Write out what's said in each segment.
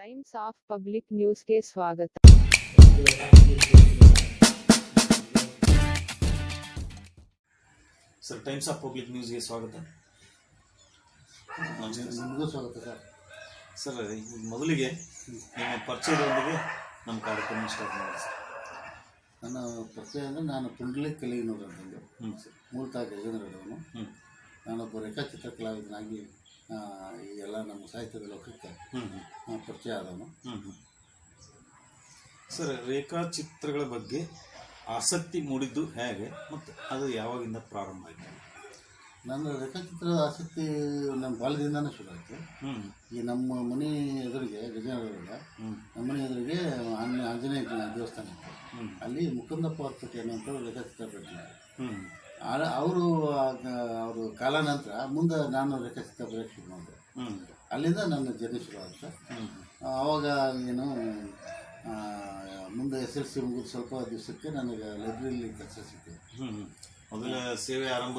Times of public ನ್ಯೂಸ್ಗೆ ಸ್ವಾಗತ. Sir times of public ನ್ಯೂಸ್ಗೆ ಸ್ವಾಗತ. ನಿಮಗೂ ಸ್ವಾಗತ ಸರ್. ಸರ್ ಈಗ ಮೊದಲಿಗೆ ನಿಮ್ಮ ಪರಿಚಯದೊಂದಿಗೆ ನಮ್ಮ ಕಾರ್ಯಕ್ರಮ ಸ್ಟಾರ್ಟ್ ಮಾಡಿ ಸರ್. ನನ್ನ ಪರಿಚಯ ಅಂದರೆ ನಾನು ಪುಂಡ್ಲಿ ಕಲಿಗಿನೂರು ಅಂತಂದು ಹ್ಞೂ ಸರ್. ಮೂಲತಃ ಗಜೇಂದ್ರಡವನು ಹ್ಞೂ ನಾನೊಬ್ಬ ರೇಖಾಚಿತ್ರ ಕಲಾವಿದನಾಗಿ ಆ, ಈ ಎಲ್ಲ ನಮ್ಮ ಸಾಹಿತ್ಯದ ಲೋಕಕ್ಕೆ ಪರಿಚಯ ಆದವನು. ಸರ್ ರೇಖಾಚಿತ್ರಗಳ ಬಗ್ಗೆ ಆಸಕ್ತಿ ಮೂಡಿದ್ದು ಹೇಗೆ ಮತ್ತು ಅದು ಯಾವಾಗಿಂದ ಪ್ರಾರಂಭ ಆಯಿತು? ನನ್ನ ರೇಖಾಚಿತ್ರದ ಆಸಕ್ತಿ ನಮ್ಮ ಬಾಲ್ಯದಿಂದನೇ ಶುರು ಆಯಿತು. ಈ ನಮ್ಮ ಮನೆ ಎದುರಿಗೆ ಹ್ಞೂ ನಮ್ಮ ಮನೆ ಎದುರಿಗೆ ಆಂಜ- ಆಂಜನೇಯ ದೇವಸ್ಥಾನ ಇತ್ತು. ಅಲ್ಲಿ ಮುಕುಂದಪ್ಪ ಅಂತ ಅನ್ನೋಂಥ ರೇಖಾಚಿತ್ರ ಬಿಟ್ಟಿದ್ದಾರೆ ಹ್ಞೂ ಅವರು ಅವರು ಕಾಲಾನಂತರ ಮುಂದೆ ನಾನು ರೇಖಾಚಿತ್ರ ಬರೋಕ್ಕೆ ಶುರು ಮಾಡಿದೆ ಅಲ್ಲಿಂದ ನನ್ನ ಜರ್ನಿ ಶುರು ಆಗುತ್ತೆ. ಆವಾಗ ಏನು ಮುಂದೆ ಎಸ್ ಎಲ್ ಸಿ ಮುಗಿದ ಸ್ವಲ್ಪ ದಿವಸಕ್ಕೆ ನನಗೆ ಲೈಬ್ರರಿಲಿ ಕೆಲಸ ಸಿಕ್ಕಿದೆ. ಮೊದಲ ಸೇವೆ ಆರಂಭ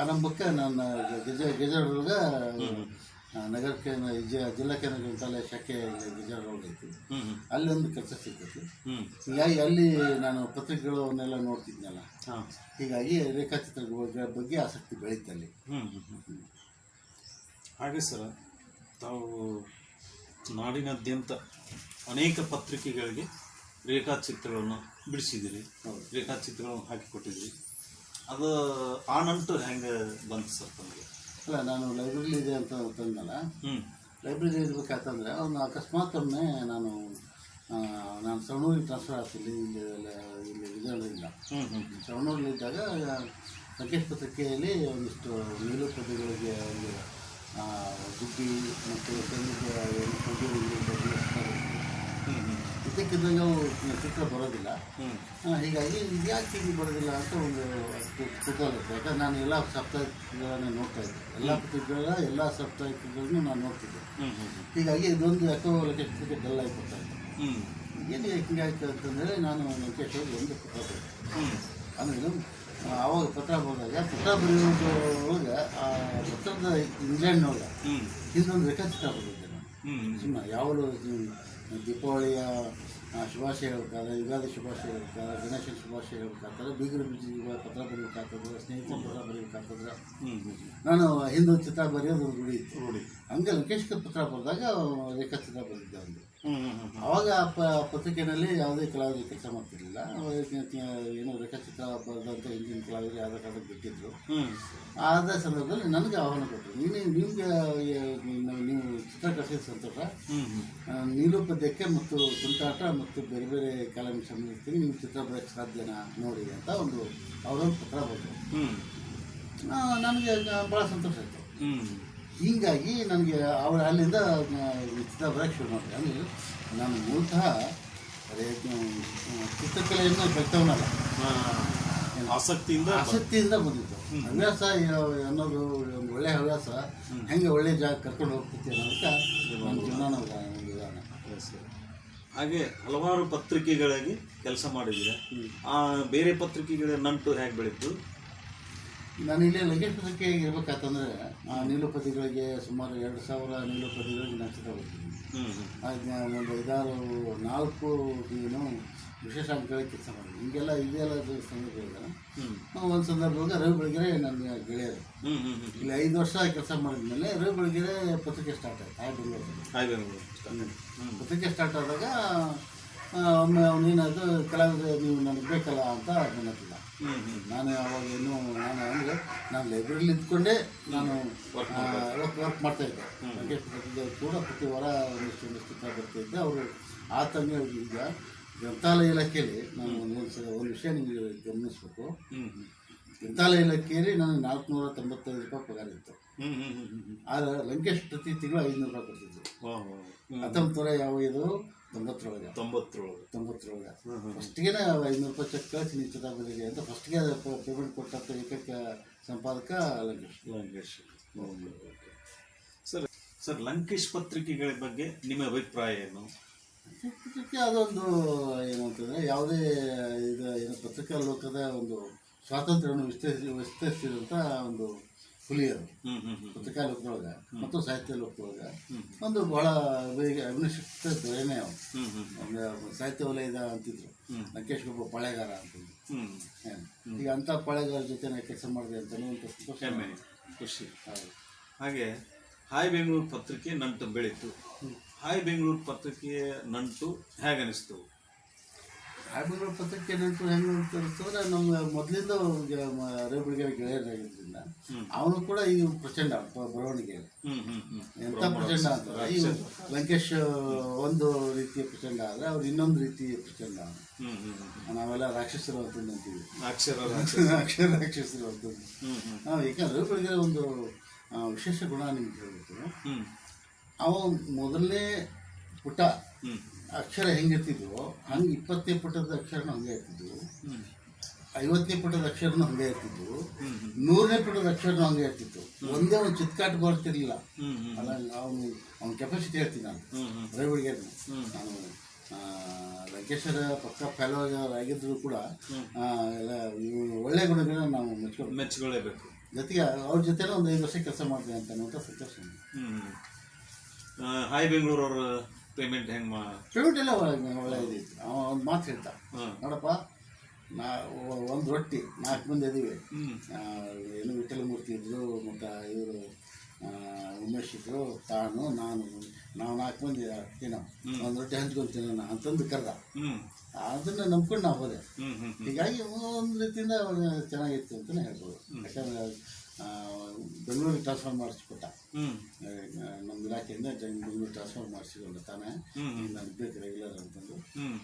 ಆರಂಭಕ್ಕೆ ನನ್ನ ಗೆಜ ಗಜಾಡೊಳಗೆ ನಗರ ಕೇಂದ್ರ ಜಿಲ್ಲಾ ಕೇಂದ್ರ ಗ್ರಂಥಾಲಯ ಶಾಖೆ ಗುಜರಾತ್ ಐತಿ ಅಲ್ಲಿ ಒಂದು ಕೆಲಸ ಸಿಗ್ತೈತಿ. ಹ್ಞೂ ಹೀಗಾಗಿ ಅಲ್ಲಿ ನಾನು ಪತ್ರಿಕೆಗಳನ್ನೆಲ್ಲ ನೋಡ್ತಿದ್ನಲ್ಲ ಹೀಗಾಗಿ ರೇಖಾಚಿತ್ರಗಳ ಬಗ್ಗೆ- ಆಸಕ್ತಿ ಬೆಳೀತು ಅಲ್ಲಿ. ಹ್ಮ್ ಹ್ಮ್ ಹ್ಮ್. ಹ್ಮ್. ಹಾಗೆ ಸರ್ ತಾವು ನಾಡಿನಾದ್ಯಂತ ಅನೇಕ ಪತ್ರಿಕೆಗಳಿಗೆ ರೇಖಾಚಿತ್ರಗಳನ್ನು ಬಿಡಿಸಿದ್ದೀರಿ. ಹೌದು. ರೇಖಾಚಿತ್ರಗಳನ್ನು ಹಾಕಿಕೊಟ್ಟಿದ್ರಿ ಅದು ಆ ನಂಟು ಹೆಂಗೆ ಬಂತು ಸರ್ ತಮಗೆ? ಅಲ್ಲ ನಾನು ಲೈಬ್ರರಿ ಇದೆ ಅಂತ ತಂದಲ್ಲ ಲೈಬ್ರರಿ ಇರಬೇಕಾಯ್ತಂದ್ರೆ ಅವ್ನು ಅಕಸ್ಮಾತ್ ಒಮ್ಮೆ ನಾನು ನಾನು ಸವಣೂರಿಗೆ ಟ್ರಾನ್ಸ್ಫರ್ ಆಗ್ತಿಲ್ಲ ಇಲ್ಲಿ ಇಲ್ಲಿ ವಿಜಯನಗರದಿಂದ ಸವಣೂರಲ್ಲಿದ್ದಾಗ ಸಂಕೇಶ್ ಪತ್ರಿಕೆಯಲ್ಲಿ ಒಂದಿಷ್ಟು ನೀಲು ಪದ್ಯಗಳಿಗೆ ಒಂದು ಗುಬ್ಬಿ ಮತ್ತು ತೆಂಗಿಗೆ ಏನು ಇದ್ದಕ್ಕಿದ್ದಂಗೆ ಅವು ಚಿತ್ರ ಬರೋದಿಲ್ಲ. ಹೀಗಾಗಿ ಇದು ಯಾಕೆ ಹೀಗೆ ಬರೋದಿಲ್ಲ ಅಂತ ಒಂದು ಕುತೂಹಲ ಯಾಕಂದ್ರೆ ನಾನು ಎಲ್ಲ ಸಾಪ್ತಾಹಿಕಗಳನ್ನ ನೋಡ್ತಾ ಇದ್ದೆ. ಎಲ್ಲ ಪತ್ರಿಕೆಗಳ ಎಲ್ಲ ಸಪ್ತಾಹಿಕಗಳನ್ನು ನಾನು ನೋಡ್ತಿದ್ದೆ. ಹೀಗಾಗಿ ಇದೊಂದು ಯಾಕೋ ಲಂಕೇಶ್ವರಕ್ಕೆ ಡಲ್ ಇತ್ತು. ಹ್ಞೂ ಏನು ಹಿಂಗೆ ಆಯ್ತು ಅಂತಂದರೆ ನಾನು ವೆಂಕಟೇಶ್ ಅವ್ರಿಗೆ ಒಂದು ಪುತ್ರ ಹ್ಞೂ ಆಮೇಲೆ ಅವಾಗ ಪತ್ರ ಬರೆದಾಗ ಪತ್ರ ಬರೆಯೋದ್ರೊಳಗೆ ಆ ಪತ್ರದ ಇಂಗ್ಲೆಂಡ್ನೊಳಗೆ ಹಿಂದೊಂದು ರೇಖಾಚಿತ್ರ ಬರೆದಿದ್ದೆ ನಾನು. ಸುಮ್ಮನೆ ಯಾವಾಗಲೂ ದೀಪಾವಳಿಯ ಶುಭಾಶಯ ಹೇಳ್ಬೇಕಾದ್ರೆ ಯುಗಾದಿ ಶುಭಾಶಯ ಹೇಳ್ಬೇಕಾದ್ರೆ ಗಣೇಶನ ಶುಭಾಶಯ ಹೇಳ್ಬೇಕಾದ್ರೆ ಬೀಗರ ಬೀಜಿಗೆ ಪತ್ರ ಬರೀಬೇಕಾಗ್ತದ್ರೆ ಸ್ನೇಹಿತರ ಪತ್ರ ಬರೀಬೇಕಾಗ್ತದ್ರೆ ನಾನು ಹಿಂದೂ ಚಿತ್ರ ಬರೆಯೋದು ರೂಢಿ ರೂಢಿ. ಇತ್ತು ಹಂಗೆ ಲಂಕೇಶ್ಗೆ ಪತ್ರ ಬರೆದಾಗ ರೇಖಾಚಿತ್ರ ಬರೆದಿದ್ದೆ ಒಂದು. ಪ ಪತ್ರಿಕೆಯಲ್ಲಿ ಯಾವುದೇ ಕಲಾವಿದರು ಕೆಲಸ ಮಾಡ್ತಿರ್ಲಿಲ್ಲ. ಏನೋ ರೇಖಾಚಿತ್ರ ಬರೆದಂಥ ಹಿಂದಿನ ಕಲಾವಿದರು ಯಾವುದೇ ಕಾಲಕ್ಕೆ ಬಿಟ್ಟಿದ್ರು. ಆದ ಸಂದರ್ಭದಲ್ಲಿ ನನಗೆ ಆಹ್ವಾನ ಕೊಟ್ಟರು. ನೀನು ನಿಮಗೆ ನೀವು ಚಿತ್ರ ಕಲಿಸಿದ ಸಂತೋಷ ಹ್ಞೂ ಹ್ಞೂ ನೀಲು ಪದ್ಯಕ್ಕೆ ಮತ್ತು ತುಂಟಾಟ ಮತ್ತು ಬೇರೆ ಬೇರೆ ಕಾಲಂ ಸಂಬಂಧಿಸ್ತೀನಿ ನೀವು ಚಿತ್ರ ಬರೋಕ್ಕೆ ಸಾಧ್ಯನಾ ನೋಡಿ ಅಂತ ಒಂದು ಅವರೊಂದು ಪತ್ರ ಬಂತು. ನನಗೆ ಭಾಳ ಸಂತೋಷ ಆಯಿತು. ಹೀಗಾಗಿ ನನಗೆ ಅವರ ಅಲ್ಲಿಂದ ಚಿತ್ರ ಬರೋಕ್ಕೆ ಶುರು ಮಾಡಿದೆ ಅಂದರೆ ನಾನು ಮೂಲತಃ ಅದೇ ಚಿತ್ರಕಲೆಯನ್ನು ಬೆಟ್ಟವನಲ್ಲ ಆಸಕ್ತಿಯಿಂದ ಆಸಕ್ತಿಯಿಂದ ಬಂದಿತ್ತು. ಹವ್ಯಾಸ ಅನ್ನೋದು ಒಂದು ಒಳ್ಳೆಯ ಹವ್ಯಾಸ. ಹೆಂಗೆ ಒಳ್ಳೆಯ ಜಾಗ ಕರ್ಕೊಂಡು ಹೋಗ್ತೈತಿ ಅನ್ನೋದಕ್ಕೆ ನನ್ನ ಜೀವನ ಒಂದು ಉದಾಹರಣೆ ಹಾಗೆ ಹಲವಾರು ಪತ್ರಿಕೆಗಳಾಗಿ ಕೆಲಸ ಮಾಡಿದ್ದೀರಾ? ಆ ಬೇರೆ ಪತ್ರಿಕೆಗಳ ನಂಟು ಹೇಗೆ ಬೆಳೀತು ನಾನು ಇಲ್ಲಿ ಲಂಕೇಶ್ ಇರಬೇಕಾತಂದ್ರೆ ಆ ನೀಲುಪತಿಗಳಿಗೆ ಸುಮಾರು ಎರಡು ಸಾವಿರ ನೀಲುಪತಿಗಳಿಗೆ ನಕ್ಷತ್ರ ಬರ್ತೀನಿ ಒಂದು ಐದಾರು ನಾಲ್ಕು ಏನು ವಿಶೇಷಾಂಕಗಳಿಗೆ ಕೆಲಸ ಮಾಡಿದ್ವಿ. ಹಿಂಗೆಲ್ಲ ಇದೆಲ್ಲ ಸಂದರ್ಭಗಳಿದೆ ಹ್ಮ್. ಒಂದು ಸಂದರ್ಭದಾಗ ರವಿ ಬೆಳಗೆರೆ ನನ್ನ ಗೆಳೆಯರು. ಇಲ್ಲಿ ಐದು ವರ್ಷ ಕೆಲಸ ಮಾಡಿದ್ಮೇಲೆ ರವಿ ಬೆಳಗೆರೆ ಪತ್ರಿಕೆ ಸ್ಟಾರ್ಟ್ ಆಯ್ತು ಹಾಯ್ ಬೆಂಗಳೂರು ಪತ್ರಿಕೆ ಸ್ಟಾರ್ಟ್ ಆದಾಗ ಒಮ್ಮೆ ಅವನೇನಾದ್ರು ಕಲಾವಿದ ನೀವು ನನಗೆ ಬೇಕಲ್ಲ ಅಂತ ನೆನಪಿಲ್ಲ ಹ್ಮ್ ನಾನು ಅವಾಗ ಏನು ನಾನು ಅಂದರೆ ನಾನು ಲೈಬ್ರರಿಲಿ ಇದ್ಕೊಂಡೇ ನಾನು ವರ್ಕ್ ವರ್ಕ್ ಮಾಡ್ತಾಯಿದ್ದೆ ವೆಂಕಟೇಶ್ ಕೂಡ ಪ್ರತಿ ವಾರ ಒಂದಿಷ್ಟು ಒಂದಿಷ್ಟು ಚಿತ್ರ ಬರ್ತಾ ಇದ್ದೆ. ಅವರು ಆ ತಂದೆ ಈಗ ಗ್ರಂಥಾಲಯ ಇಲಾಖೆಯಲ್ಲಿ ನಾನು ಒಂದು ಒಂದು ವಿಷಯ ನಿಮಗೆ ಗಮನಿಸಬೇಕು. ಗ್ರಂಥಾಲಯ ಇಲಾಖೆಯಲ್ಲಿ ನಾನು ನಾಲ್ಕುನೂರ ತೊಂಬತ್ತೈದು ರೂಪಾಯಿ ಪಗಾರ ಇತ್ತು. ಆದರೆ ಲಂಕೇಶ್ ಪ್ರತಿ ತಿಂಗಳು ಐದುನೂರು ರೂಪಾಯಿ ಕೊಡ್ತಿದ್ದರು. ಹತ್ತೊಂಬತ್ತು ನೂರ ಯಾವ ಇದು ತೊಂಬತ್ತರೊಳಗೆ ತೊಂಬತ್ತರೊಳಗೆ ತೊಂಬತ್ತರೊಳಗೆ ಫಸ್ಟ್ಗೆ ಐನೂರು ರೂಪಾಯಿ ಚೆಕ್ ಕಳಿಸಿ ಬಂದಿದೆ ಅಂತ ಫಸ್ಟ್ಗೆ ಪೇಮೆಂಟ್ ಕೊಟ್ಟಂಥ ಏಕೈಕ ಸಂಪಾದಕ ಲಂಕೇಶ್. ಲಂಕೇಶ್. ಸರ್ ಸರ್ ಲಂಕೇಶ್ ಪತ್ರಿಕೆಗಳ ಬಗ್ಗೆ ನಿಮ್ಮ ಅಭಿಪ್ರಾಯ ಏನು? ಪತ್ರಿಕೆ ಅದೊಂದು ಏನು ಅಂತಂದರೆ ಯಾವುದೇ ಇದು ಏನು ಪತ್ರಿಕಾ ಲೋಕದ ಒಂದು ಸ್ವಾತಂತ್ರ್ಯವನ್ನು ವಿಸ್ತರಿಸಿ ವಿಸ್ತರಿಸಿದಂಥ ಒಂದು ಹುಲಿಯರು ಪತ್ರಿಕಾ ಲೋಕದೊಳಗೆ ಮತ್ತು ಸಾಹಿತ್ಯ ಲೋಕದೊಳಗೆ. ಒಂದು ಬಹಳ ಬೇಗ ಅವನು ಹ್ಮ್ ಹ್ಮ್ ಒಂದು ಸಾಹಿತ್ಯ ವಲಯದ ಅಂತಿದ್ರು. ಲಂಕೇಶ್ ಒಬ್ಬ ಪಳೆಗಾರ ಅಂತ. ಈಗ ಅಂಥ ಪಳೆಗಾರ ಜೊತೆ ನಾನು ಕೆಲಸ ಮಾಡಿದೆ ಅಂತ ಒಂದು ಸಂತೋಷ ಖುಷಿ. ಹಾಗೆ ಹಾಯ್ ಬೆಂಗಳೂರು ಪತ್ರಿಕೆ ನಂಟು ಬೆಳೀತು. ಹಾಯ್ ಬೆಂಗಳೂರು ಪತ್ರಿಕೆಯ ನಂಟು ಹೇಗನಿಸ್ತು ಹಾಯ್ಬೆಂಗಳೂರು ಪತ್ರಿಕೆ ಏನಂತ ಹೆಂಗೆ ಅಂತಂದ್ರೆ ನಮ್ಮ ಮೊದಲಿಂದ ರೇಬಳಿಗೆ ಗೆಳೆಯರಾಗಿದ್ದರಿಂದ. ಅವನು ಕೂಡ ಈ ಪ್ರಚಂಡ ಬರವಣಿಗೆ ಎಂಥ ಪ್ರಚಂಡ ಅಂತಾರೆ ಈ ಲಂಕೇಶ್ ಒಂದು ರೀತಿಯ ಪ್ರಚಂಡ ಆದರೆ ಅವ್ರು ಇನ್ನೊಂದು ರೀತಿಯ ಪ್ರಚಂಡ ನಾವೆಲ್ಲ ರಾಕ್ಷಸರು ಅಂತಂದು ಅಂತೀವಿ ಅಕ್ಷರ ಅಕ್ಷರ ರಾಕ್ಷಸರು ಅಂತ ನಾವು ಯಾಕಂದ್ರೆ ರೇಬಳಿಗೆ ಒಂದು ವಿಶೇಷ ಗುಣ ನಿಮ್ಗೆ ಹೇಳ್ಬೇಕು. ಅವ ಮೊದಲನೇ ಪುಟ ಅಕ್ಷರ ಹೆಂಗಿರ್ತಿದ್ವು ಹಂಗೆ ಇಪ್ಪತ್ತನೇ ಪುಟದ ಅಕ್ಷರನೂ ಹಂಗೆ ಇರ್ತಿದ್ವು. ಐವತ್ತನೇ ಪುಟದ ಅಕ್ಷರನೂ ಹಂಗೆ ಇರ್ತಿದ್ವು. ನೂರನೇ ಪುಟದ ಅಕ್ಷರನೂ ಹಂಗೆ ಇರ್ತಿತ್ತು. ಒಂದೇ ಒಂದು ಚಿತ್ಕಾಟ್ ಬರ್ತಿರ್ಲಿಲ್ಲ. ಅಲ್ಲ ಅವನು ಅವ್ನ ಕೆಪಾಸಿಟಿ ಹೇಳ್ತೀನಿ ನಾನು. ಡ್ರೈವರ್ಗೆ ನಾನು ಲಂಕೇಶ್ವರ ಪಕ್ಕ ಫೆಲೋ ಆಗಿದ್ರು ಕೂಡ ಒಳ್ಳೆ ಗುಣಗಳನ್ನ ನಾವು ಮೆಚ್ಕೊಂಡು ಮೆಚ್ಕೊಳ್ಳೇಬೇಕು ಜೊತೆಗೆ ಅವ್ರ ಜೊತೆನೇ ಒಂದು ಐದು ವರ್ಷ ಕೆಲಸ ಮಾಡಿದೆ ಅಂತ ಅನ್ನೋಂಥ ಸಂತೋಷ ಹಾಯ್ ಬೆಂಗಳೂರು ಅವ್ರ ಪೇಮೆಂಟ್ ಹೆಂಗೆ ಮಾ ಪೇಮೆಂಟ್ ಎಲ್ಲ ಒಳ್ಳೆ ಒಳ್ಳೆ ಇದಿತ್ತು ಅವ ಒಂದು ಮಾತು ಹೇಳ್ತ ನೋಡಪ್ಪ ನಾ ಒಂದು ರೊಟ್ಟಿ ನಾಲ್ಕು ಮಂದಿ ಇದೀವಿ ಏನು ವಿಠಲಮೂರ್ತಿ ಇದ್ದರು ಮತ್ತು ಇವರು ಉಮೇಶ್ ಇದ್ರು ತಾನು ನಾನು ನಾವು ನಾಲ್ಕು ಮಂದಿ ಏನೋ ಒಂದು ರೊಟ್ಟಿ ಹಂಚ್ಕೊಂತೀನಿ ಅಂತಂದು ಕರೆದ. ಅದನ್ನ ನಂಬ್ಕೊಂಡು ನಾವು ಹೋದೆ. ಹೀಗಾಗಿ ಒಂದು ರೀತಿಯಿಂದ ಚೆನ್ನಾಗಿತ್ತು ಅಂತಲೇ ಹೇಳ್ಬೋದು. ಯಾಕಂದರೆ ಬೆಂಗಳೂರಿಗೆ ಟ್ರಾನ್ಸ್ಫರ್ ಮಾಡಿಸ್ಕೊಟ್ಟ. ಹ್ಮ್. ನಮ್ಮ ಇಲಾಖೆಯಿಂದ ಬೆಂಗಳೂರು ಟ್ರಾನ್ಸ್ಫರ್ ಮಾಡಿಸಿಕೊಂಡು ತಾನೇ. ನನಗೆ ಬೇಕು ರೆಗ್ಯುಲರ್ ಅಂತಂದು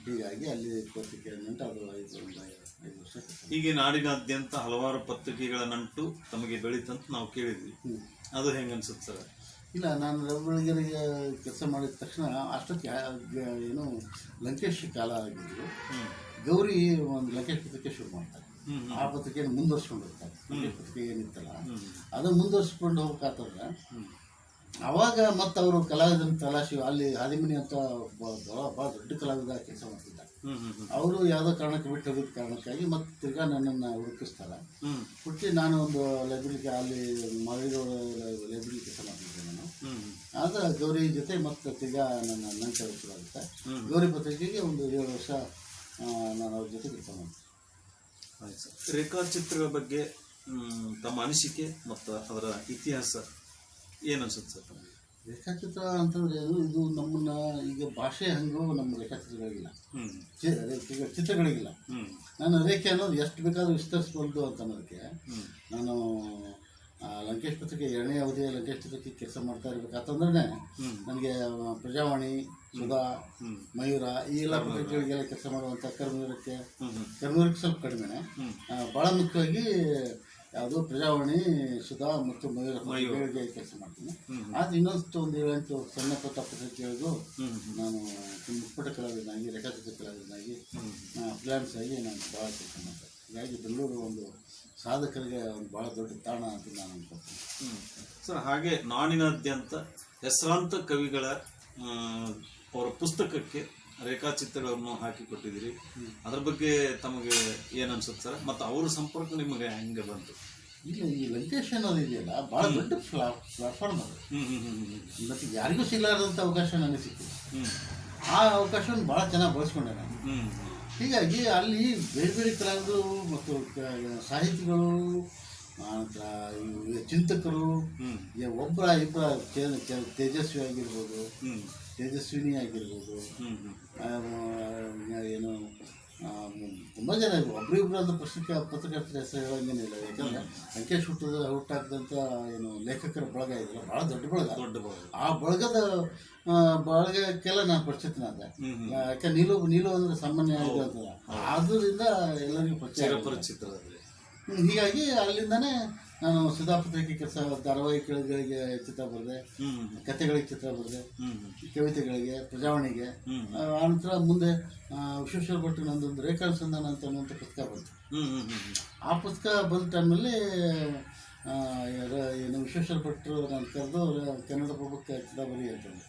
ಹೀಗಾಗಿ ಅಲ್ಲಿ ಪತ್ರಿಕೆ ನಂಟು ಅದು ಐದು ಒಂದು ಐದು ವರ್ಷ ಹೀಗೆ ನಾಡಿನಾದ್ಯಂತ ಹಲವಾರು ಪತ್ರಿಕೆಗಳ ನಂಟು ತಮಗೆ ಬೆಳೀತಂತ ನಾವು ಕೇಳಿದ್ವಿ. ಅದು ಹೆಂಗೆ ಅನ್ಸುತ್ತೆ ಸರ್? ಇಲ್ಲ ನಾನು ರವಿಗಳಿಗೆ ಕೆಲಸ ಮಾಡಿದ ತಕ್ಷಣ ಅಷ್ಟೊತ್ತಿಗೆ ಏನು ಲಂಕೇಶ್ ಕಾಲ ಆಗಿದ್ದು ಗೌರಿ ಒಂದು ಲಂಕೇಶ್ ಪತ್ರಿಕೆ ಶುರು ಮಾಡ್ತಾರೆ. ಆ ಪತ್ರಿಕೆಯನ್ನು ಮುಂದುವರ್ಸ್ಕೊಂಡಿರ್ತಾರೆ ಪತ್ರಿಕೆ ಏನಿತ್ತಲ್ಲ ಅದನ್ನು ಅದು ಮುಂದುವರ್ಸ್ಕೊಂಡು ಹೋಗ್ಬೇಕಾತಂದ್ರೆ ಹ್ಮ್. ಅವಾಗ ಮತ್ತೆ ಅವರು ಕಲಾವಿದನ ತಲಾಶಿ ಅಲ್ಲಿ ಹಾದಿಮನಿ ಅಂತ ಭಾಳ ದೊಡ್ಡ ಕಲಾವಿದ ಕೆಲಸ ಮಾಡ್ತಿದ್ದ. ಅವರು ಯಾವುದೋ ಕಾರಣಕ್ಕೆ ಬಿಟ್ಟು ಹೋಗಿದ್ದ ಕಾರಣಕ್ಕಾಗಿ ಮತ್ತೆ ತಿರ್ಗಾ ನನ್ನನ್ನು ಹುಡುಕಿಸ್ತಾರೆ. ಹುಟ್ಟಿ ನಾನು ಒಂದು ಲೈಬ್ರರಿಗೆ ಅಲ್ಲಿ ಮಾಡಿರೋ ಲೈಬ್ರರಿ ಕೆಲಸ ಮಾಡ್ತಿದ್ದೆ ನಾನು. ಆದ್ರೆ ಗೌರಿ ಜೊತೆ ಮತ್ತೆ ತಿರ್ಗಾ ನನ್ನ ನಂತರ ಗೌರಿ ಪತ್ರಿಕೆಗೆ ಒಂದು ಏಳು ವರ್ಷ ನಾನು ಅವ್ರ ಜೊತೆ ಕೆಲಸ ಮಾಡ್ತೀನಿ ರೇಖಾಚಿತ್ರಗಳ ಬಗ್ಗೆ ತಮ್ಮ ಅನಿಸಿಕೆ ಮತ್ತು ಅದರ ಇತಿಹಾಸ ಏನು ಅನ್ಸುತ್ತೆ ಸರ್ ತಮಗೆ? ರೇಖಾಚಿತ್ರ ಅಂತಂದ್ರೆ ಏನು ಇದು ನಮ್ಮನ್ನ ಈಗ ಭಾಷೆ ಹಂಗೂ ನಮ್ಮ ರೇಖಾಚಿತ್ರಗಳಿಗಿಲ್ಲ. ಈಗ ಚಿತ್ರಗಳಿಗಿಲ್ಲ. ನಾನು ರೇಖೆ ಅನ್ನೋದು ಎಷ್ಟು ಬೇಕಾದ್ರೂ ವಿಸ್ತರಿಸ್ಬೋದು ಅಂತ ಅನ್ನೋದಕ್ಕೆ ನಾನು ಲಂಕೇಶ್ ಪತ್ರಿಕೆ ಎರಡನೇ ಅವಧಿಯ ಲಂಕೇಶ್ ಪತ್ರಿಕೆ ಕೆಲಸ ಮಾಡ್ತಾ ಇರ್ಬೇಕಾತಂದ್ರೆ ನನಗೆ ಪ್ರಜಾವಾಣಿ ಸುಧಾ ಮಯೂರ ಈ ಎಲ್ಲ ಪತ್ರಿಕೆಗಳಿಗೆಲ್ಲ ಕೆಲಸ ಮಾಡುವಂಥ ಕರ್ಮೂರಕ್ಕೆ ಕರ್ಮೂರಕ್ಕೆ ಸ್ವಲ್ಪ ಕಡಿಮೆನೆ. ಹ್ಮ್. ಭಾಳ ಮುಖ್ಯವಾಗಿ ಯಾವುದು ಪ್ರಜಾವಾಣಿ ಸುಧಾ ಮತ್ತು ಮಯೂರ ಪತ್ರಿಕೆಗಳಿಗೆ ಕೆಲಸ ಮಾಡ್ತೀನಿ. ಆದರೆ ಇನ್ನೊಂದು ಒಂದು ಏಳೆಂಟು ಸಣ್ಣ ಪುಟ್ಟ ಪತ್ರಿಕೆಗಳಿಗೂ ನಾನು ಮುಪ್ಪಟ ಕಲಾವಿದನಾಗಿ ರೇಖಾಚಿತ್ರ ಕಲಾವಿದನಾಗಿ ಫ್ರೀಲಾನ್ಸ್ ಆಗಿ ನಾನು ಭಾಳ ಕೆಲಸ ಮಾಡ್ತೀನಿ. ಹೀಗಾಗಿ ಬೆಂಗಳೂರು ಒಂದು ಸಾಧಕರಿಗೆ ಒಂದು ಭಾಳ ದೊಡ್ಡ ತಾಣ ಅಂತ ನಾನು ಅನ್ಕೊಳ್ತೀನಿ. ಸರ್ ಹಾಗೆ ನಾಡಿನಾದ್ಯಂತ ಹೆಸರಾಂತ ಕವಿಗಳ ಅವರ ಪುಸ್ತಕಕ್ಕೆ ರೇಖಾಚಿತ್ರಗಳನ್ನು ಹಾಕಿ ಕೊಟ್ಟಿದ್ದೀರಿ ಅದ್ರ ಬಗ್ಗೆ ತಮಗೆ ಏನು ಅನ್ಸುತ್ತೆ ಸರ್? ಮತ್ತು ಅವರ ಸಂಪರ್ಕ ನಿಮಗೆ ಹೆಂಗೆ ಬಂತು? ಇಲ್ಲ ಈ ಲಂಕೇಶ್ ಅನ್ನೋದು ಇದೆಯಲ್ಲ ಭಾಳ ದೊಡ್ಡ ಪ್ಲಾಟ್ಫಾರ್ಮ್ ಅದು. ಮತ್ತು ಯಾರಿಗೂ ಸಿಗಲಾರದಂಥ ಅವಕಾಶ ನನಗೆ ಸಿಕ್ತು ಆ ಅವಕಾಶವನ್ನು ಭಾಳ ಚೆನ್ನಾಗಿ ಬಳಸ್ಕೊಂಡೆ ನಾನು. ಹೀಗಾಗಿ ಅಲ್ಲಿ ಬೇರೆ ಬೇರೆ ಕಲಾವಿದರು ಮತ್ತು ಸಾಹಿತಿಗಳು ಆನಂತರ ಚಿಂತಕರು ಒಬ್ಬರ ಇಬ್ಬರ ತೇಜಸ್ವಿ ಆಗಿರ್ಬೋದು ತೇಜಸ್ವಿನಿ ಆಗಿರ್ಬೋದು. ಏನು ತುಂಬ ಜನ ಇಬ್ರು ಅಂತ ಪ್ರಶ್ನೆ ಪತ್ರಕರ್ತರ ಹೆಸರು ಹೇಳೋಂಗೇನಿಲ್ಲ ಯಾಕಂದ್ರೆ ಅಂಕೇಶ್ ಹುಟ್ಟದ ಹುಟ್ಟಾಕ್ದಂಥ ಏನು ಲೇಖಕರ ಬಳಗ ಇದೆಯಲ್ಲ ಭಾಳ ದೊಡ್ಡ ಬಳಗ. ದೊಡ್ಡ ಬಳಗ. ಆ ಬಳಗದ ಬಳಗಕ್ಕೆಲ್ಲ ನಾನು ಪರಿಚಿತನಾದೆ ಯಾಕೆ ನೀಲು ನೀಲು ಅಂದ್ರೆ ಸಾಮಾನ್ಯ ಅಂತಲ್ಲ. ಆದ್ದರಿಂದ ಎಲ್ಲರಿಗೂ ಪರಿಚಯ ಪರಿಚಿತ ಹೀಗಾಗಿ ಅಲ್ಲಿಂದಾನೇ ನಾನು ಸುಧಾಪತ್ರಿಕೆ ಕೆಲಸ ಧಾರಾವಾಹಿಗಳಿಗೆ ಚಿತ್ರ ಬರೆದೆ ಕಥೆಗಳಿಗೆ ಚಿತ್ರ ಬರೆದೆ ಕವಿತೆಗಳಿಗೆ ಪ್ರಜಾವಣೆಗೆ. ಆನಂತರ ಮುಂದೆ ವಿಶ್ವೇಶ್ವರ ಭಟ್ ನಂದೊಂದು ಸಂಧಾನ ಅಂತ ಅನ್ನುವಂಥ ಪುಸ್ತಕ ಬಂತು. ಆ ಪುಸ್ತಕ ಬಂದ ಟೈಮಲ್ಲಿ ಏನು ವಿಶ್ವೇಶ್ವರ ಭಟ್ರು ನಾನು ಕರೆದು ಕನ್ನಡ ಪ್ರಭುಕ್ಕೆ ಚಿತ್ರ ಬರಿ ಅಂತಂದು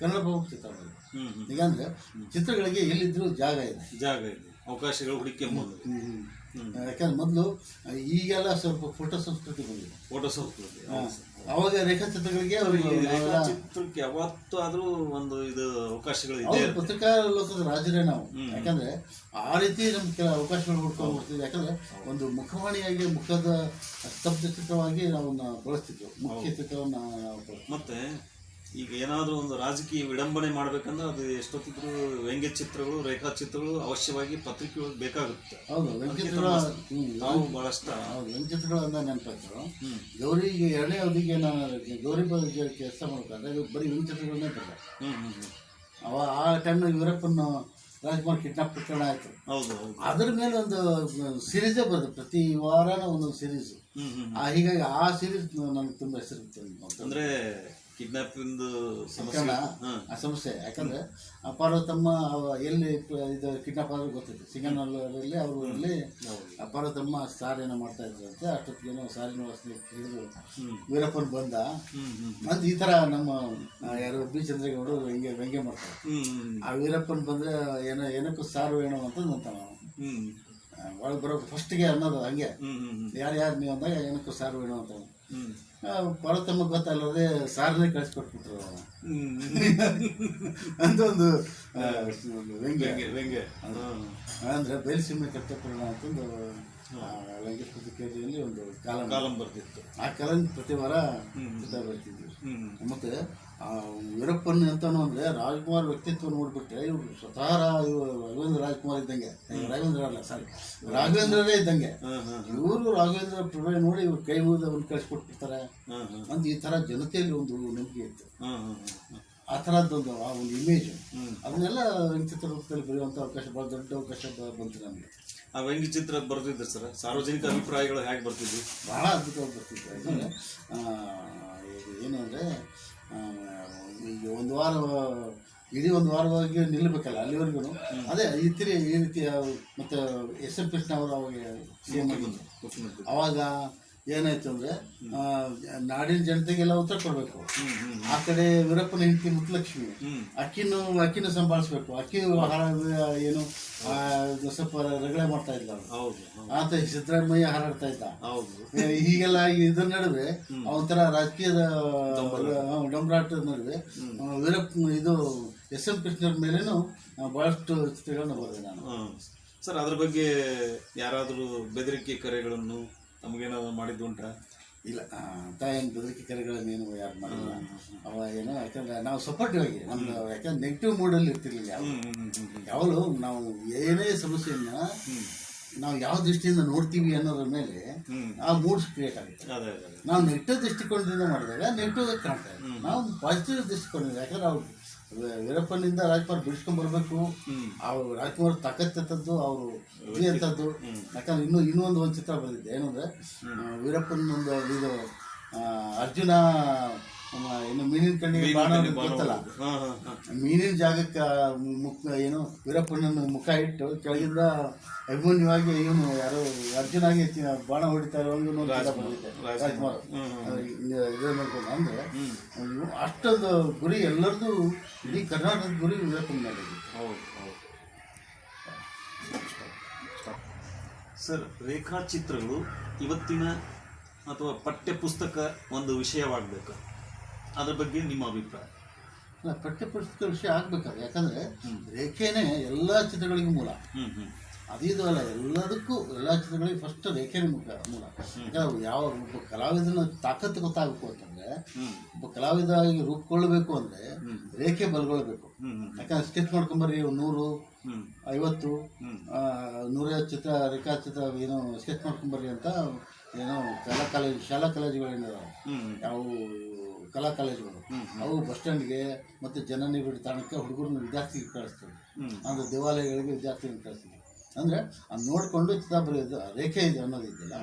ಕನ್ನಡ ಪ್ರಭುಕ್ಕೆ ಚಿತ್ರ ಬರಿ. ಈಗಂದ್ರೆ ಚಿತ್ರಗಳಿಗೆ ಎಲ್ಲಿದ್ದರೂ ಜಾಗ ಇದೆ. ಜಾಗ ಇದೆ. ಅವಕಾಶಗಳು ಹುಡುಕಿ. ಯಾಕಂದ್ರೆ ಮೊದಲು ಈಗೆಲ್ಲ ಸ್ವಲ್ಪ ಫೋಟೋ ಸಂಸ್ಕೃತಿ ಬಂದಿದೆ ಫೋಟೋ ಸಂಸ್ಕೃತಿ ಅವಾಗ ರೇಖಾಚಿತ್ರಗಳಿಗೆ ಅವರು ಚಿತ್ರಕ್ಕೆ ಯಾವತ್ತೂ ಆದರೂ ಒಂದು ಇದು ಅವಕಾಶಗಳು ಇದೆ. ಪತ್ರಿಕಾ ಲೋಕದ ರಾಜರೇ ನಾವು. ಯಾಕಂದ್ರೆ ಆ ರೀತಿ ನಮ್ಗೆ ಕೆಲ ಅವಕಾಶಗಳು ಹುಡ್ಕೊಂಡು ಬರ್ತಿದ್ವಿ ಯಾಕಂದ್ರೆ ಒಂದು ಮುಖವಾಣಿಯಾಗಿ ಮುಖದ ಸ್ತಬ್ಧ ಚಿತ್ರವಾಗಿ ನಾವು ಬಳಸ್ತಿದ್ವಿ. ಮುಖ್ಯ ಚಿತ್ರವನ್ನ ಮತ್ತೆ ಈಗ ಏನಾದರೂ ಒಂದು ರಾಜಕೀಯ ವಿಡಂಬನೆ ಮಾಡಬೇಕಂದ್ರೆ ಅದು ಎಷ್ಟೊತ್ತಿದ್ರು ವ್ಯಂಗ್ಯ ಚಿತ್ರಗಳು ರೇಖಾಚಿತ್ರಗಳು ಅವಶ್ಯವಾಗಿ ಪತ್ರಿಕೆಗಳು ಬೇಕಾಗುತ್ತೆ. ಹೌದು ವ್ಯಂಗ್ಯಚಿತ್ರ ನಾವು ಬಹಳಷ್ಟ ನೆನಪಾಯ್ತು. ಹ್ಮ್. ಗೌರಿಗೆ ಎರಡನೇ ಅವಧಿಗೆ ನಾನು ಗೌರಿ ಕೆಲಸ ಮಾಡ್ಕೊಂಡ್ರೆ ಬರೀ ವ್ಯಂಗ್ಯಚಿತ್ರಗಳನ್ನೇ ಬರ್ತಾರೆ ಅವ ಆ ಟೈಮ್ನಾಗ ಯೂರಪ್ಪನ್ನು ರಾಜ್ಕುಮಾರ್ ಕಿಡ್ನಾಪ್ ಪ್ರಕರಣ ಆಯ್ತು. ಹೌದು ಹೌದು. ಅದ್ರ ಮೇಲೆ ಒಂದು ಸೀರೀಸೇ ಬರ್ತದೆ ಪ್ರತಿ ವಾರನ ಒಂದೊಂದು ಸೀರೀಸ್ ಹೀಗಾಗಿ ಆ ಸೀರೀಸ್ ನನಗೆ ತುಂಬ ಹೆಸರು ಅಂದ್ರೆ ಕಿಡ್ನಾಪಿಂಗ್ ಸಮಸ್ಯೆ ಆ ಸಮಸ್ಯೆ ಯಾಕಂದ್ರೆ ಅಪಾರ ತಮ್ಮ ಎಲ್ಲಿ ಇದು ಕಿಡ್ನಾಪ್ ಆದ್ರೂ ಗೊತ್ತಿತ್ತು. ಸಿಂಗನಲ್ಲಿ ಅವರು ಅಲ್ಲಿ ಅಪ್ಪಾರು ತಮ್ಮ ಸಾರೇನ ಮಾಡ್ತಾ ಇದ್ರಂತೆ ಅಷ್ಟೊತ್ತಿಗೇನೋ ಸಾರಿನ ವಾಸನೆ ಹಿಡಿದು ವೀರಪ್ಪನ ಬಂದ. ಮತ್ತೆ ಈ ತರ ನಮ್ಮ ಯಾರು ಬಿ ಚಂದ್ರೇಗೌಡರು ಹಿಂಗೆ ವ್ಯಂಗ್ಯ ಮಾಡ್ತಾರೆ. ಆ ವೀರಪ್ಪನ್ ಬಂದ್ರೆ ಏನೋ ಏನಕ್ಕೂ ಸಾರು ಏನೋ ಅಂತ ಅಂತ ನಾವು ಒಳಗೆ ಬರೋ ಫಸ್ಟ್ಗೆ ಅನ್ನೋದು ಹಂಗೆ. ಯಾರು ಯಾರು ನೀವು ಅಂದಾಗ ಏನಕ್ಕೂ ಸಾರು ಏನೋ ಅಂತ. ಪಾರ್ವತಮ್ಮ ಗೊತ್ತಲ್ಲದೆ ಸಾರನೇ ಕಳಿಸ್ಕೊಟ್ಬಿಟ್ರು. ಅಂತ ಒಂದು ವ್ಯಂಗ್ಯ. ವ್ಯಂಗ್ಯ ಅಂದ್ರೆ ಬಯಲುಸೀಮೆ ಕಟ್ಟಪುರಾಣ ಅಂತಂದು ವೆಂಕಟೇಶ್ವರ ಕೇಜಿಯಲ್ಲಿ ಒಂದು ಕಾಲಂ ಕಾಲಂ ಬರ್ತಿತ್ತು. ಆ ಕಾಲಂ ಪ್ರತಿ ವಾರ. ಬರ್ತಿದ್ವಿ. ಮತ್ತು ವೀರಪ್ಪನ್ ಅಂತಾನು ಅಂದ್ರೆ ರಾಜ್ಕುಮಾರ್ ವ್ಯಕ್ತಿತ್ವ ನೋಡ್ಬಿಟ್ರೆ ಇವ್ರು ಸ್ವತಃ ರಾಘವೇಂದ್ರ ರಾಜ್ಕುಮಾರ್ ಇದ್ದಂಗೆ. ರಾಘವೇಂದ್ರ ಅಲ್ಲ ಸಾರಿ ರಾಘವೇಂದ್ರರೇ ಇದ್ದಂಗೆ. ಇವರು ರಾಘವೇಂದ್ರ ಪ್ರಭೆ ನೋಡಿ ಇವ್ರು ಕೈ ಮುಗಿದ ಒಂದು ಕಳಿಸ್ಕೊಟ್ಬಿಡ್ತಾರೆ. ಅಂತ ಈ ತರ ಜನತೆಯಲ್ಲಿ ಒಂದು ನಂಬಿಕೆ ಇತ್ತು. ಆ ಥರದ್ದೊಂದು ಆ ಒಂದು ಇಮೇಜ್. ಅದನ್ನೆಲ್ಲ ರಂಗಚಿತ್ರ ರೂಪದಲ್ಲಿ ಬರೆಯುವಂಥ ಅವಕಾಶ ಭಾಳ ದೊಡ್ಡ ಅವಕಾಶ ಬಂತು ನಮಗೆ. ಆ ವ್ಯಂಗ್ಯಚಿತ್ರ ಚಿತ್ರ ಬರ್ತಿದ್ರು ಸರ್. ಸಾರ್ವಜನಿಕ ಅಭಿಪ್ರಾಯಗಳು ಹೇಗೆ ಬರ್ತಿದ್ವಿ? ಭಾಳ ಅದ್ಭುತವಾಗಿ ಬರ್ತಿತ್ತು. ಯಾಕಂದರೆ ಏನು ಅಂದರೆ ಈಗ ಒಂದು ವಾರ ಇಡೀ ಒಂದು ವಾರವಾಗಿ ನಿಲ್ಲಬೇಕಲ್ಲ ಅಲ್ಲಿವರೆಗೂ? ಅದೇ ಈ ತಿರಿ ಈ ರೀತಿ ಮತ್ತು ಎಸ್ ಎಂ ಕೃಷ್ಣ ಅವರು ಅವಾಗ ಸಿ ಎಂ ಆಗಿದ್ದರು ಅವಾಗ ಏನಾಯ್ತು ಅಂದರೆ ನಾಡಿನ ಜನತೆಗೆಲ್ಲ ಉತ್ತರ ಕೊಡಬೇಕು. ಆ ಕಡೆ ವೀರಪ್ಪನ ಹೆಂಡತಿ ಮುತ್ತಲಕ್ಷ್ಮಿ ಅಕ್ಕಿನೂ ಅಕ್ಕಿನೂ ಸಂಭಾಳಿಸ್ಬೇಕು. ಅಕ್ಕಿ ಏನು ಸ್ವಲ್ಪ ರಗಳೆ ಮಾಡ್ತಾ ಇದ್ದ. ಆತ ಸಿದ್ದರಾಮಯ್ಯ ಹಾರಾಡ್ತಾ ಇದ್ದ. ಹೀಗೆಲ್ಲ ಇದ್ರ ನಡುವೆ ಒಂಥರ ರಾಜಕೀಯದ ಆ, ನಡುವೆ ವೀರಪ್ಪ ಇದು ಎಸ್ ಎಂ ಕೃಷ್ಣರ ಮೇಲೇನು ಬಹಳಷ್ಟು ಚಿತ್ರಗಳನ್ನ ಬರೆದೆ ನಾನು. ಸರ್ ಅದ್ರ ಬಗ್ಗೆ ಯಾರಾದರೂ ಬೆದರಿಕೆ ಕರೆಗಳನ್ನು ತಮಗೇನಾದ್ರು ಮಾಡಿದ್ದು ಉಂಟ ಇಲ್ಲ ಏನು ಬೆದರಿಕೆ ಕರೆಗಳನ್ನೇನು ಯಾರು ಮಾಡಿಲ್ಲ. ಅವ ಏನೋ ಯಾಕಂದ್ರೆ ನಾವು ಸಪೋರ್ಟಿವ್ ಆಗಿ ನಮ್ದು ಯಾಕಂದ್ರೆ ನೆಗೆಟಿವ್ ಮೂಡಲ್ಲಿ ಇರ್ತಿರ್ಲಿಲ್ಲ ಯಾವಾಗಲೂ ನಾವು ಏನೇ ಸಮಸ್ಯೆಯನ್ನ ನಾವು ಯಾವ ದೃಷ್ಟಿಯಿಂದ ನೋಡ್ತೀವಿ ಅನ್ನೋದ್ರ ಮೇಲೆ ಆ ಮೂಡ್ಸ್ ಕ್ರಿಯೇಟ್ ಆಗುತ್ತೆ. ನಾವು ನೆಗೆಟಿವ್ ದೃಷ್ಟಿಕೋನದಿಂದ ಮಾಡಿದಾಗ ನೆಗೆಟಿವ್ ಕಾಣ್ತಾ ಇದ್ದೀವಿ ನಾವು ಪಾಸಿಟಿವ್ ದೃಷ್ಟಿಕೋನದಿಂದ ಯಾಕಂದ್ರೆ ಅವ್ರು ವೀರಪ್ಪನಿಂದ ರಾಜ್ಕುಮಾರ್ ಬಿಡಿಸ್ಕೊಂಡ್ ಬರ್ಬೇಕು ಅವ್ರು ರಾಜ್ಕುಮಾರ್ ತಾಕತ್ತಂಥದ್ದು ಅವರು ಅಂತದ್ದು. ಯಾಕಂದ್ರೆ ಇನ್ನೂ ಇನ್ನೊಂದು ಒಂದು ಚಿತ್ರ ಬಂದಿದೆ. ಏನಂದ್ರೆ ಆ, ವೀರಪ್ಪನ ಒಂದು ಇದು ಅರ್ಜುನ ಮೀನಿನ ಕಣ್ಣಿಗೆ ಬಾಣ ಗೊತ್ತಲ್ಲ? ಹಾ ಹಾ ಹಾ. ಮೀನಿನ ಜಾಗಕ್ಕೆ ಮುಖ ಏನು ವೀರಪ್ಪನನ್ನು ಮುಖ ಇಟ್ಟು ಕೆಳಗಿಂದ ಅಭಿಮನ್ಯವಾಗಿ ಇವನು ಯಾರು ಅರ್ಜುನಾಗಿ ಆಗಿ ಬಾಣ ಹೊಡಿತಾ ಇರುವಂಗೆ ಒಂದು ಚಿತ್ರ ಬಂದಿದೆ. ರಾಜ್ಕುಮಾರ್ ಇದು ಅಂದ್ರೆ ಅಷ್ಟೊಂದು ಗುರಿ ಎಲ್ಲರದು ಇಡೀ ಕರ್ನಾಟಕದ ಗುರಿ ವೀರಪ್ಪನ. ಹೌದು ಹೌದು. ಸರ್ ರೇಖಾಚಿತ್ರಗಳು ಇವತ್ತಿನ ಅಥವಾ ಪಠ್ಯ ಪುಸ್ತಕ ಒಂದು ವಿಷಯವಾಗಬೇಕು? ಅದ್ರ ಬಗ್ಗೆ ನಿಮ್ಮ ಅಭಿಪ್ರಾಯ? ಅಲ್ಲ ಪಠ್ಯಪುಸ್ತಕ ವಿಷಯ ಆಗ್ಬೇಕಾದ್ರೆ ಯಾಕಂದ್ರೆ ರೇಖೆನೇ ಎಲ್ಲ ಚಿತ್ರಗಳಿಗೂ ಮೂಲ. ಅದಿದು ಅಲ್ಲ ಎಲ್ಲದಕ್ಕೂ ಎಲ್ಲ ಚಿತ್ರಗಳಿಗೆ ಫಸ್ಟ್ ರೇಖೆನೇ ಮುಖ್ಯ ಮೂಲ. ಯಾಕಂದ್ರೆ ಯಾವ ಒಬ್ಬ ಕಲಾವಿದನ ತಾಕತ್ತು ಗೊತ್ತಾಗಬೇಕು ಅಂತಂದ್ರೆ ಒಬ್ಬ ಕಲಾವಿದ ಆಗಿ ರೂಪುಗೊಳ್ಬೇಕು ಅಂದ್ರೆ ರೇಖೆ ಬಲ್ಗೊಳ್ಬೇಕು. ಯಾಕಂದ್ರೆ ಸ್ಕೆಚ್ ಮಾಡ್ಕೊಂಬರ್ರಿ ಒಂದು ನೂರು ಐವತ್ತು ನೂರ ಚಿತ್ರ ರೇಖಾ ಚಿತ್ರ ಏನೋ ಸ್ಕೆಚ್ ಮಾಡ್ಕೊಂಬರ್ರಿ ಅಂತ ಏನೋ ಕಲಾ ಕಾಲೇಜ್ ಶಾಲಾ ಕಾಲೇಜುಗಳೇನಿದಾವೆ. ಯಾವ ಕಲಾ ಕಾಲೇಜುಗಳು. ಅವು ಬಸ್ ಸ್ಟ್ಯಾಂಡ್ಗೆ ಮತ್ತು ಜನ ನಿಬಿಡ ತಾಣಕ್ಕೆ ಹುಡುಗರನ್ನ ವಿದ್ಯಾರ್ಥಿಗೆ ಕಳಿಸ್ತೀವಿ ಅಂದರೆ ದೇವಾಲಯಗಳಿಗೆ ವಿದ್ಯಾರ್ಥಿಗಳನ್ನ ಕಳಿಸ್ತೀವಿ ಅಂದರೆ ಅದು ನೋಡಿಕೊಂಡು ಬರೆಯೋದು ರೇಖೆ ಇದೆ ಅನ್ನೋದಿದೆಯಲ್ಲ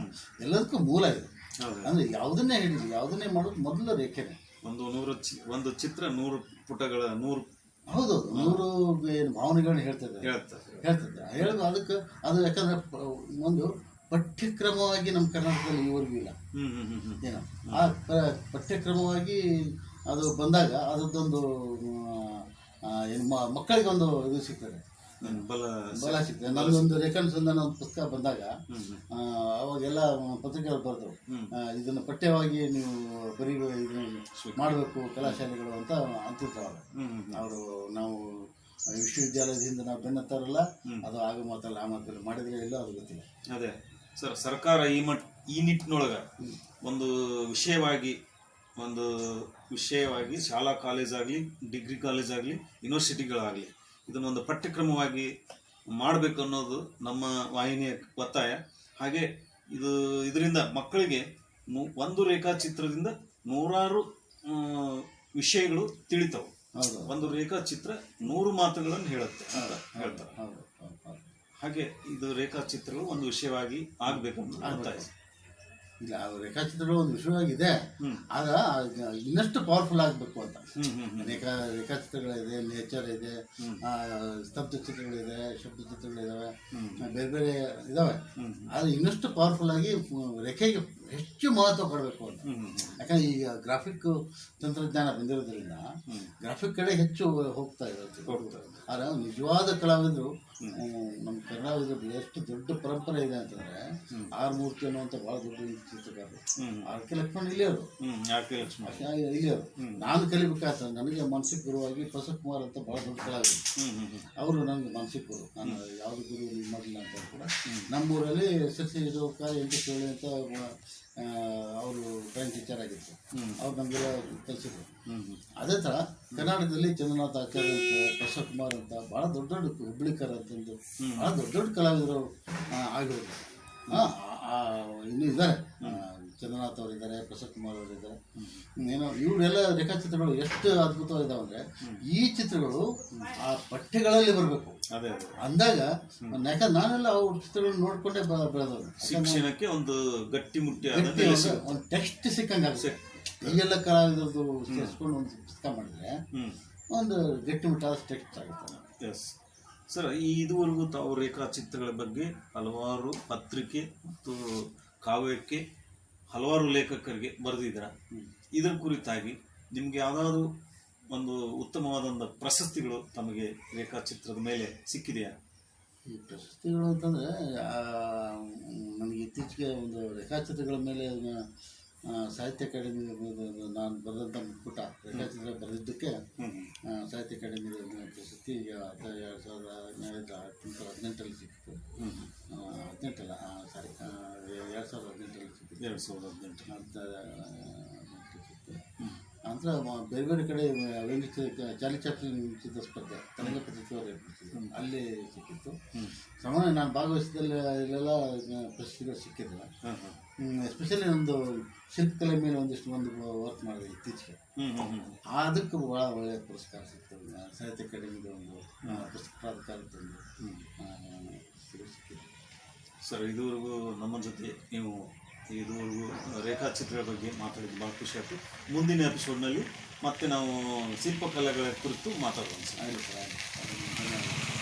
ಎಲ್ಲದಕ್ಕೂ ಮೂಲ ಇದೆ. ಹೌದು. ಅಂದರೆ ಯಾವುದನ್ನೇ ಹೇಳಿದ್ರು ಯಾವುದನ್ನೇ ಮಾಡೋದು ಮೊದಲು ರೇಖೆನೇ. ಒಂದು ನೂರು ಚಿ- ಒಂದು ಚಿತ್ರ ನೂರು ಪುಟಗಳ ನೂರು ಹೌದು ನೂರು ಏನು ಭಾವನೆಗಳನ್ನ ಹೇಳ್ತದೆ. ಹೇಳ್ತದೆ. ಹೇಳ್ತದೆ. ಹೇಳೋದು ಅದಕ್ಕೆ ಅದು ಯಾಕಂದ್ರೆ ಒಂದು ಪಠ್ಯಕ್ರಮವಾಗಿ ನಮ್ಮ ಕರ್ನಾಟಕದಲ್ಲಿ ಈವರೆಗೂ ಇಲ್ಲ. ಹ್ಮ್ ಆ ಪಠ್ಯಕ್ರಮವಾಗಿ ಅದು ಬಂದಾಗ ಅದರದ್ದೊಂದು ಏನು ಮಕ್ಕಳಿಗೆ ಒಂದು ಇದು ಸಿಗ್ತದೆ. ಬಲ ಬಲ ಸಿಗ್ತದೆ. ರೇಖನ್ ಸಂಧಾನ ಒಂದು ಪುಸ್ತಕ ಬಂದಾಗ ಅವಾಗೆಲ್ಲ ಪತ್ರಿಕೆಗಳು ಬರೆದ್ರು. ಇದನ್ನು ಪಠ್ಯವಾಗಿ ನೀವು ಬರೀ ಇದನ್ನು ಮಾಡಬೇಕು ಕಲಾಶಾಲೆಗಳು ಅಂತ ಅಂತಿದ್ರು. ಅವರು ನಾವು ವಿಶ್ವವಿದ್ಯಾಲಯದಿಂದ ನಾವು ಬೆನ್ನತ್ತಾರಲ್ಲ ಅದು ಆಗ ಮಾತಲ್ಲ ಆ ಮಾತಲ್ಲಿ ಮಾಡಿದ್ರೆ ಇಲ್ಲ ಅದು ಗೊತ್ತಿಲ್ಲ. ಅದೇ. ಸರ್ ಸರ್ಕಾರ ಈ ಮಟ್ ಈ ನಿಟ್ಟಿನೊಳಗ ಒಂದು ವಿಷಯವಾಗಿ ಒಂದು ವಿಷಯವಾಗಿ ಶಾಲಾ ಕಾಲೇಜ್ ಆಗಲಿ ಡಿಗ್ರಿ ಕಾಲೇಜ್ ಆಗಲಿ ಯೂನಿವರ್ಸಿಟಿಗಳಾಗಲಿ ಇದನ್ನೊಂದು ಪಠ್ಯಕ್ರಮವಾಗಿ ಮಾಡಬೇಕು ಅನ್ನೋದು ನಮ್ಮ ವಾಹಿನಿಯ ಒತ್ತಾಯ. ಹಾಗೆ ಇದು ಇದರಿಂದ ಮಕ್ಕಳಿಗೆ ಒಂದು ರೇಖಾಚಿತ್ರದಿಂದ ನೂರಾರು ವಿಷಯಗಳು ತಿಳಿತಾವೆ. ಒಂದು ರೇಖಾಚಿತ್ರ ನೂರು ಮಾತುಗಳನ್ನು ಹೇಳುತ್ತೆ ಹೇಳ್ತಾರೆ. ಹಾಗೆ ಇದು ರೇಖಾಚಿತ್ರಗಳು ಒಂದು ವಿಷಯವಾಗಿ ಆಗಬೇಕು. ಅಂತ ಇಲ್ಲ ಆ ರೇಖಾಚಿತ್ರಗಳು ಒಂದು ವಿಷಯವಾಗಿದೆ. ಆಗ ಇನ್ನಷ್ಟು ಪವರ್ಫುಲ್ ಆಗಬೇಕು ಅಂತ. ರೇಖಾ ರೇಖಾಚಿತ್ರಗಳಿದೆ ನೇಚರ್ ಇದೆ ಸ್ತಬ್ಧ ಚಿತ್ರಗಳಿದೆ ಶಬ್ದ ಚಿತ್ರಗಳಿದಾವೆ ಹ್ಮ್. ಬೇರೆ ಬೇರೆ ಇದಾವೆ. ಆದರೆ ಇನ್ನಷ್ಟು ಪವರ್ಫುಲ್ ಆಗಿ ರೇಖೆಗೆ ಹೆಚ್ಚು ಮಹತ್ವ ಕೊಡಬೇಕು ಅಂತ. ಯಾಕಂದ್ರೆ ಈಗ ಗ್ರಾಫಿಕ್ ತಂತ್ರಜ್ಞಾನ ಬಂದಿರೋದ್ರಿಂದ ಗ್ರಾಫಿಕ್ ಕಡೆ ಹೆಚ್ಚು ಹೋಗ್ತಾ ಇರುತ್ತೆ ಆದರೆ ನಿಜವಾದ ಕಲಾವಿದರು ನಮ್ಮ ಕರ್ನಾಟಕದಲ್ಲಿ ಎಷ್ಟು ದೊಡ್ಡ ಪರಂಪರೆ ಇದೆ ಅಂತಂದ್ರೆ ಆರ್ ಮೂರ್ತಿ ಅನ್ನುವಂಥ ಬಹಳ ದೊಡ್ಡ ಚಿತ್ರಕಾರರು. ಆರ್ ಕೆ ಲಕ್ಷ್ಮಣ್ ಇಲ್ಲಿಯವರು ಇಲ್ಲಿಯವರು ನಾನು ಕಲಿಬೇಕಾಯ್ತು ನನಗೆ ಮನಸ್ಸಿಗೆ ಗುರುವಾಗಿ ಪ್ರಸಕ್ ಕುಮಾರ್ ಅಂತ ಬಹಳ ದೊಡ್ಡ ಕಲಾವಿದರು. ಅವರು ನನಗೆ ಮನಸ್ಸಿಗೆ ಗುರು. ನಾನು ಯಾವುದು ಗುರು ಇದು ಮಾಡಲಿಲ್ಲ ಅಂತ ಕೂಡ. ನಮ್ಮೂರಲ್ಲಿ ಸಸಿ ಇದು ಎಂಟು ಕೇಳಿ ಅಂತ ಅವರು ಬ್ಯಾಂಕ್ ಟೀಚರ್ ಆಗಿತ್ತು ಹ್ಮ್. ಅವ್ರು ನಮಗೆಲ್ಲ ಕಲಿಸಿದ್ರು ಅದೇ ಥರ ಕರ್ನಾಟಕದಲ್ಲಿ ಚಂದ್ರನಾಥ್ ಆಚಾರ್ಯ ಅಂತ ಅಶೋಕ್ ಕುಮಾರ್ ಅಂತ ಭಾಳ ದೊಡ್ಡ ದೊಡ್ಡ ಹುಬ್ಳಿಕರ್ ಅಂತಂದು ಭಾಳ ದೊಡ್ಡ ದೊಡ್ಡ ಕಲಾವಿದರು ಆಗಿರೋದು ಇನ್ನೂ ಇದ್ದಾರೆ. ಚಂದ್ರನಾಥ್ ಅವರಿದ್ದಾರೆ ಪ್ರಸನ್ನ ಕುಮಾರ್ ಅವರಿದ್ದಾರೆ. ಏನೋ ಇವರೆಲ್ಲ ರೇಖಾಚಿತ್ರಗಳು ಎಷ್ಟು ಅದ್ಭುತವಾಗಿದ್ದಾವೆ ಅಂದರೆ ಈ ಚಿತ್ರಗಳು ಆ ಪಠ್ಯಗಳಲ್ಲಿ ಬರಬೇಕು. ಅದೇ ಅದೇ. ಅಂದಾಗ ಯಾಕಂದ್ರೆ ನಾನೆಲ್ಲ ಅವ್ರ ಚಿತ್ರಗಳನ್ನ ನೋಡ್ಕೊಂಡೇ ಬ- ಬೆಳೆದವನು ಶಿಕ್ಷಣಕ್ಕೆ ಒಂದು ಗಟ್ಟಿ ಮುಟ್ಟಿ ಒಂದು- ಟೆಕ್ಸ್ಟ್ ಸಿಕ್ಕಂಗೆ ಈಗೆಲ್ಲ ಕಲಾವಿದರದ್ದು ಸೇರಿಸ್ಕೊಂಡು ಒಂದು ಪುಸ್ತಕ ಮಾಡಿದ್ರೆ ಒಂದು ಗಟ್ಟಿಮುಟ್ಟಾದ ಟೆಕ್ಸ್ಟ್ ಆಗುತ್ತೆ. ಎಸ್ ಸರ್ ಈ ಇದುವರೆಗೂ ತಾವು ರೇಖಾಚಿತ್ರಗಳ ಬಗ್ಗೆ ಹಲವಾರು ಪತ್ರಿಕೆ ಮತ್ತು ಕಾವ್ಯಕ್ಕೆ ಹಲವಾರು ಲೇಖಕರಿಗೆ ಬರೆದಿದ್ದೀರ? ಇದರ ಕುರಿತಾಗಿ ನಿಮ್ಗೆ ಯಾವ್ದಾದ್ರು ಒಂದು ಉತ್ತಮವಾದ ಪ್ರಶಸ್ತಿಗಳು ತಮಗೆ ರೇಖಾಚಿತ್ರದ ಮೇಲೆ ಸಿಕ್ಕಿದೆಯಾ? ಈ ಪ್ರಶಸ್ತಿಗಳು ಅಂತಂದರೆ ನನಗೆ ಇತ್ತೀಚೆಗೆ ಒಂದು ರೇಖಾಚಿತ್ರಗಳ ಮೇಲೆ ಸಾಹಿತ್ಯ ಅಕಾಡೆಮಿ ನಾನು ಬರೆದಂಥ ಮುಕ್ಕುಟ ರೇಖಾಚಿತ್ರ ಬರೆದಿದ್ದಕ್ಕೆ ಸಾಹಿತ್ಯ ಅಕಾಡೆಮಿ ಪ್ರಶಸ್ತಿ ಈಗ ಎರಡು ಸಾವಿರದ ಹದಿನೇಳು ಹದಿನೆಂಟರಲ್ಲಿ ಸಿಕ್ಕಿತು ಹ್ಮ್. ಆ, ಹದಿನೆಂಟಲ್ಲ ಸಾರಿ ಎರಡು ಸಾವಿರದ ಹದಿನೆಂಟರಲ್ಲಿ ಸಿಕ್ಕಿತು ಎರಡು ಸಾವಿರದ ಹದಿನೆಂಟು. ಅಂತ ನಂತರ ಬೇರೆ ಬೇರೆ ಕಡೆ ವ್ಯಂಗ್ಯ ಚಾಲಿ ಚಾಪ್ಲಿನ್ ಚಿತ್ರ ಸ್ಪರ್ಧೆ ತರಂಗ ಪತ್ರಿಕೆಯವರು ಅಲ್ಲಿ ಸಿಕ್ಕಿತ್ತು. ಸಾಮಾನ್ಯ ನಾನು ಭಾಗವಹಿಸಿದಲ್ಲಿ ಇಲ್ಲೆಲ್ಲ ಪ್ರಶಸ್ತಿಗಳು ಸಿಕ್ಕಿದ್ದಿಲ್ಲ. ಎಸ್ಪೆಷಲಿ ಒಂದು ಶಿಲ್ಪಕಲೆ ಮೇಲೆ ಒಂದಿಷ್ಟು ಒಂದು ವರ್ಕ್ ಮಾಡಿದೆ ಇತ್ತೀಚೆಗೆ. ಅದಕ್ಕೆ ಭಾಳ ಒಳ್ಳೆಯ ಪುರಸ್ಕಾರ ಸಿಕ್ತು ಸಾಹಿತ್ಯ ಅಕಾಡೆಮಿದು ಒಂದು ಪುಸ್ತಕ ಪ್ರಾಧಿಕಾರದೊಂದು ಆ, ಸಿಕ್ಕಿದೆ ಸರ್ ಇದುವರೆಗೂ ನಮ್ಮ ಜೊತೆ ನೀವು ಇದುವರೆಗೂ ರೇಖಾಚಿತ್ರ ಬಗ್ಗೆ ಮಾತಾಡಿದ್ದು ಭಾಳ ಖುಷಿ ಆಯಿತು. ಮುಂದಿನ ಎಪಿಸೋಡ್ನಲ್ಲಿ ಮತ್ತೆ ನಾವು ಶಿಲ್ಪಕಲೆಗಳ ಕುರಿತು ಮಾತಾಡೋಣ ಸರ್